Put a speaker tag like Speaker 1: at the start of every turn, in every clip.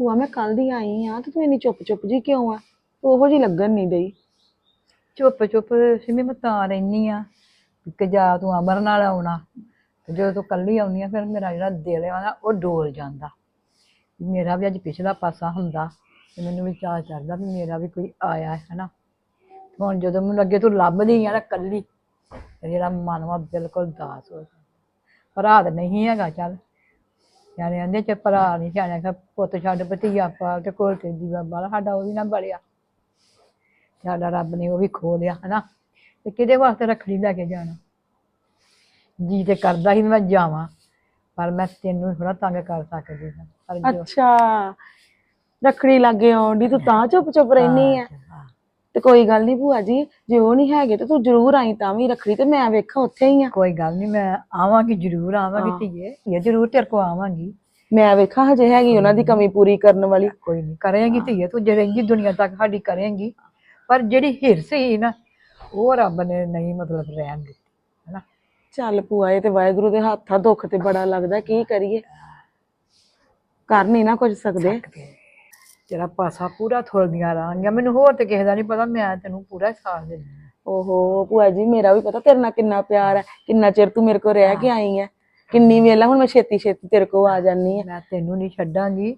Speaker 1: ਭੂਆ, ਮੈਂ ਕੱਲ ਦੀ ਆਈ ਆ ਤੇ ਤੂੰ ਇੰਨੀ ਚੁੱਪ ਚੁੱਪ ਜੀ ਕਿਉਂ ਆ? ਉਹੋ ਜੀ ਲੱਗਣ ਨਹੀਂ ਡਈ।
Speaker 2: ਚੁੱਪ ਚੁੱਪ ਸਿਮੀ, ਮੈਂ ਤਾਂ ਰਹਿਨੀ ਆ ਕਿ ਜਾ ਤੂੰ ਅਮਰ ਨਾਲ ਆਉਣਾ। ਤੇ ਜਦੋਂ ਤੂੰ ਕੱਲੀ ਆਉਣੀ ਆ, ਫਿਰ ਮੇਰਾ ਜਿਹੜਾ ਦਿਲ ਆ ਨਾ, ਉਹ ਡੋਲ ਜਾਂਦਾ। ਮੇਰਾ ਵੀ ਅੱਜ ਪਿਛਲਾ ਪਾਸਾ ਹੁੰਦਾ ਤੇ ਮੈਨੂੰ ਵੀ ਚਾਹ ਚੜਦਾ ਵੀ ਮੇਰਾ ਵੀ ਕੋਈ ਆਇਆ ਹੈ ਨਾ। ਹੁਣ ਜਦੋਂ ਮੈਨੂੰ ਲੱਗੇ ਤੂੰ ਲੱਭਦੀ ਆ ਨਾ ਕੱਲੀ ਜਿਹੜਾ ਮਨ ਵਾ ਬਿਲਕੁਲ ਦਾਸ ਹੋ ਜਾਂਦਾ। ਭਰਾ ਤਾਂ ਨਹੀਂ ਹੈਗਾ ਚੱਲ। ਯਾਰ ਕਹਿੰਦੇ ਚ ਭਰਾ ਨਹੀਂ ਜਾਣਿਆ ਪੁੱਤ ਛੱਡ ਭਤੀਆ ਪਾਲ ਤੇ ਕੋਲ ਤੇ ਜੀਵਾ ਬਾਲਾ ਸਾਡਾ ਉਹ ਵੀ ਨਾ ਬੜਿਆ। ਸਾਡਾ ਰੱਬ ਨੇ ਉਹ ਵੀ ਖੋ ਲਿਆ ਹਨਾ? ਤੇ ਕਿਹਦੇ ਵਾਸਤੇ ਰੱਖੜੀ ਲੈ ਕੇ ਜਾਣਾ? ਜੀ ਤੇ ਕਰਦਾ ਸੀ ਵੀ ਮੈਂ ਜਾਵਾਂ ਪਰ ਮੈਂ ਤੈਨੂੰ ਥੋੜਾ ਤੰਗ ਕਰ ਸਕਦੀ ਹਾਂ ਪਰ ਜੋ-
Speaker 1: ਅੱਛਾ। ਰੱਖੜੀ ਲੱਗੇ ਆਉਂਦੀ ਤੂੰ ਤਾਂ ਚੁੱਪ ਚੁੱਪ ਰਹਿਨੀ ਆ।
Speaker 2: ਹਾਂ,
Speaker 1: ਤੇ ਕੋਈ ਗੱਲ ਨਹੀਂ ਭੂਆ ਜੀ ਜੇ ਉਹ ਨਹੀਂ ਹੈਗੇ ਤੇ ਤੂੰ ਜ਼ਰੂਰ ਆਈ ਤਾਂ ਵੀ ਰੱਖੜੀ ਤੇ ਮੈਂ ਵੇਖਾਂ ਉੱਥੇ ਹੀ ਆ।
Speaker 2: ਕੋਈ ਗੱਲ ਨਹੀਂ ਮੈਂ ਆਵਾਂਗੀ ਜ਼ਰੂਰ ਆਵਾਂਗੀ ਧੀਏ। ਇਹ ਜ਼ਰੂਰ ਤੇਰੇ ਕੋ ਆਵਾਂਗੀ।
Speaker 1: ਮੈਂ ਵੇਖਾਂ ਹਜੇ ਹੈਗੀ ਉਹਨਾਂ ਦੀ ਕਮੀ ਪੂਰੀ ਕਰਨ ਵਾਲੀ।
Speaker 2: ਕੋਈ ਨਹੀਂ ਕਰੇਂਗੀ ਧੀਏ ਤੂੰ ਜਿਹੜੇਂਗੀ ਦੁਨੀਆ ਤੱਕ ਸਾਡੀ ਕਰੇਂਗੀ। ਪਰ ਜਿਹੜੀ ਹਿਰਸ ਸੀ ਨਾ ਉਹ ਰੱਬ ਨੇ ਨਹੀਂ ਮਤਲਬ ਰਹਿਣ ਦਿੱਤੀ ਹਨਾ?
Speaker 1: ਚੱਲ ਭੂਆ ਇਹ ਤੇ ਵਾਹਿਗੁਰੂ ਦੇ ਹੱਥਾਂ ਦੁੱਖ ਤੇ ਬੜਾ ਲੱਗਦਾ ਕੀ ਕਰੀਏ? ਕਰ ਨਹੀਂ ਨਾ ਕੁਝ ਸਕਦੇ।
Speaker 2: ਤੇਰਾ ਪਾਸਾ ਪੂਰਾ ਥੋੜਦੀਆਂ ਰਹਾਂਗੀਆਂ। ਮੈਨੂੰ ਹੋਰ ਤੇ ਕਿਸੇ ਦਾ ਨਹੀਂ ਪਤਾ ਮੈਂ ਤੈਨੂੰ ਪੂਰਾ ਸਾਥ ਹਾਂ।
Speaker 1: ਓਹੋ ਭੂਆ ਜੀ ਮੇਰਾ ਵੀ ਪਤਾ ਤੇਰੇ ਨਾਲ ਕਿੰਨਾ ਪਿਆਰ ਹੈ ਕਿੰਨਾ ਚਿਰ ਤੂੰ ਮੇਰੇ ਕੋਲ ਰਹਿ ਕੇ ਆਈ ਹੈ ਕਿੰਨੀ ਵੇਲਾ ਹੁਣ ਮੈਂ ਛੇਤੀ ਛੇਤੀ ਤੇਰੇ ਕੋਲ ਆ ਜਾਨੀ ਆ
Speaker 2: ਮੈਂ ਤੈਨੂੰ ਨਹੀਂ ਛੱਡਾਂਗੀ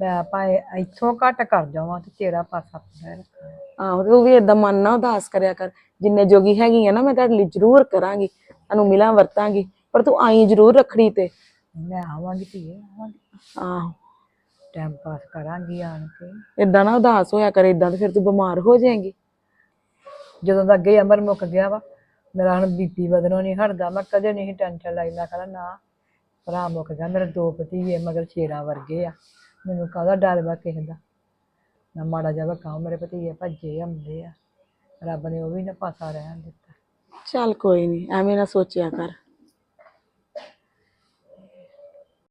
Speaker 2: ਮੈਂ ਭਾਵੇਂ ਇੱਥੋਂ ਘੱਟ ਕਰ ਜਾਵਾਂ ਤੇ ਤੇਰਾ ਪਾਸਾ ਪੂਰਾ ਰੱਖਾਂਗੀ
Speaker 1: ਆਹੋ ਤੇ ਵੀ ਏਦਾਂ ਮਨ ਨਾ ਉਦਾਸ ਕਰਿਆ ਕਰ। ਜਿੰਨੇ ਜੋਗੀ ਹੈਗੀ ਆ ਨਾ ਮੈਂ ਤੁਹਾਡੇ ਲਈ ਜ਼ਰੂਰ ਕਰਾਂਗੀ ਤੁਹਾਨੂੰ ਮਿਲਾਂ ਵਰਤਾਂਗੀ ਪਰ ਤੂੰ ਆਈ ਜ਼ਰੂਰ ਰੱਖੜੀ ਤੇ।
Speaker 2: ਮੈਂ ਆਵਾਂਗੀ ਧੀਏ ਆਵਾਂਗੀ।
Speaker 1: ਆਹੋ।
Speaker 2: ਟਾਈਮ ਪਾਸ ਕਰਾਂਗੀ ਆਣ ਕੇ।
Speaker 1: ਏਦਾਂ ਨਾ ਉਦਾਸ ਹੋਇਆ ਕਰ ਏਦਾਂ ਤੇ ਫਿਰ ਤੂੰ ਬਿਮਾਰ ਹੋ ਜਾਏਂਗੀ।
Speaker 2: ਜਦੋਂ ਦਾ ਅੱਗੇ ਅਮਰ ਮੁੱਕ ਗਿਆ ਵਾ ਮੇਰਾ ਹੁਣ ਬੀਪੀ ਵਧਣੋਂ ਨਹੀਂ ਹਟਦਾ ਮੈਂ ਕਦੇ ਨਹੀਂ ਟੈਨਸ਼ਨ ਲਈ ਮੈਂ ਕਹਿੰਦਾ ਨਾ ਭਰਾ ਮੁੱਕ ਗਿਆ ਮੇਰੇ ਦੋ ਭਤੀਜੇ ਮਗਰ ਸ਼ੇਰਾਂ ਵਰਗੇ ਆ ਮੈਨੂੰ ਕਾਹਦਾ ਡਰ ਵਾ ਕਿਸੇ ਦਾ। ਨਾ ਮਾੜਾ ਜਿਹਾ ਕਾਹ ਮੇਰੇ ਭਤੀਜੇ ਭੱਜੇ ਆਉਂਦੇ ਆ ਰੱਬ ਨੇ ਉਹ ਵੀ ਨਾ ਪਾਸਾ ਰਹਿਣ ਦਿੱਤਾ।
Speaker 1: ਚੱਲ ਕੋਈ ਨਹੀਂ ਐਵੇਂ ਨਾ ਸੋਚਿਆ ਕਰ।